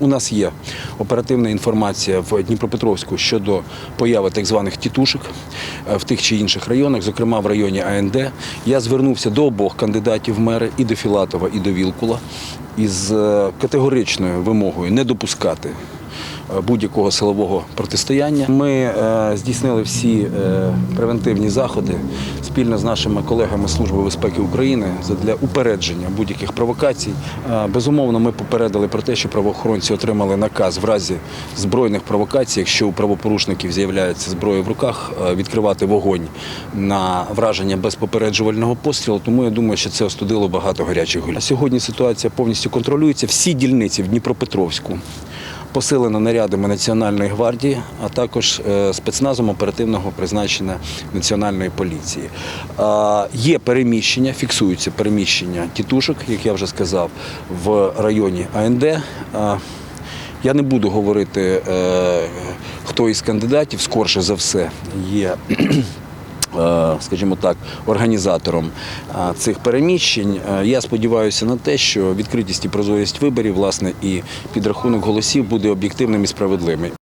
У нас є оперативна інформація в Дніпропетровську щодо появи так званих тітушок е, в тих чи інших районах, зокрема в районі АНД. Я звернувся до обох кандидатів в мери, і до Філатова, і до Вілкула, із е, категоричною вимогою не допускати будь-якого силового протистояння. Ми е, здійснили всі е, превентивні заходи спільно з нашими колегами Служби безпеки України для упередження будь-яких провокацій. Е, Безумовно, ми попередили про те, що правоохоронці отримали наказ в разі збройних провокацій, якщо у правопорушників з'являється зброя в руках, відкривати вогонь на враження без попереджувального пострілу. Тому я думаю, що це остудило багато гарячих голів. Сьогодні ситуація повністю контролюється. Всі дільниці в Дніпропетровську посилено нарядами Національної гвардії, а також е, спецназом оперативного призначення Національної поліції. Є переміщення, фіксуються переміщення тітушок, як я вже сказав, в районі АНД. Я не буду говорити, е, хто із кандидатів, скорше за все, є скажімо так, організатором е, цих переміщень. Е, Я сподіваюся на те, що відкритість і прозорість виборів, власне, і підрахунок голосів буде об'єктивним і справедливим.